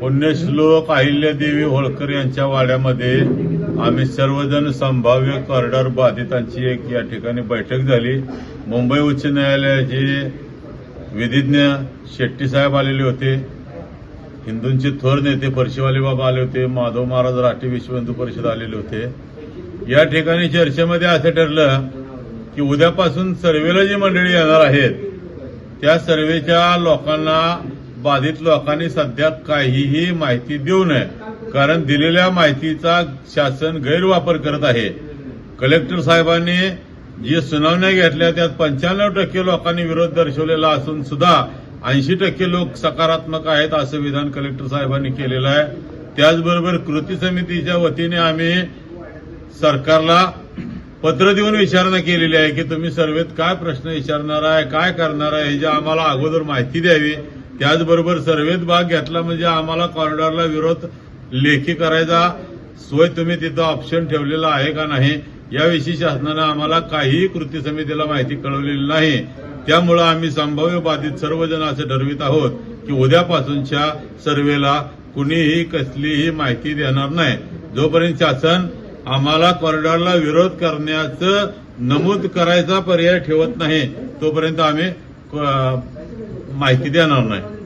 पुण्यश्लोक अहिल्यादेवी होळकर यांच्या वाड्यामध्ये आम्ही सर्वजण संभाव्य कॉरिडॉर बाधितांची एक या ठिकाणी बैठक झाली. मुंबई उच्च न्यायालयाचे विधिज्ञ शेट्टी साहेब आलेले होते. हिंदूंचे थोर नेते परशिवाले बाबा आले होते. माधव महाराज राष्ट्रीय विश्व हिंदू परिषद आलेले होते. या ठिकाणी चर्चेमध्ये असं ठरलं की उद्यापासून सर्वेला जी मंडळी येणार आहेत त्या सर्वेच्या लोकांना बाधित लोकांनी सध्या काहीही माहिती देऊ नये कारण दिलेल्या माहितीचा शासन गैरवापर करत आहे. कलेक्टर साहेबांनी जी सुनावण्या घेतल्या त्यात पंच्याण्णव टक्के लोकांनी विरोध दर्शवलेला असून सुद्धा ऐंशी टक्के लोक सकारात्मक आहेत असं विधान कलेक्टर साहेबांनी केलेलं आहे. त्याचबरोबर कृती समितीच्या वतीने आम्ही सरकारला पत्र देऊन विचारणा केलेली आहे की तुम्ही सर्वेत काय प्रश्न विचारणार आहे काय करणार आहे ह्याची आम्हाला अगोदर माहिती द्यावी त्याचबरोबर सर्वेत भाग घेतला म्हणजे आम्हाला कॉरिडॉरला विरोध लेखी करायचा. सोय तुम्ही तिथं ऑप्शन ठेवलेला आहे का नाही याविषयी शासनानं आम्हाला काहीही कृती समितीला माहिती कळवलेली नाही. त्यामुळं आम्ही संभाव्य बाधित सर्वजण असं ठरवित आहोत की उद्यापासूनच्या सर्वेला कुणीही कसलीही माहिती देणार नाही. जोपर्यंत शासन आम्हाला कॉरिडॉरला विरोध करण्याचं नमूद करायचा पर्याय ठेवत नाही तोपर्यंत आम्ही माहिती देणार नाही.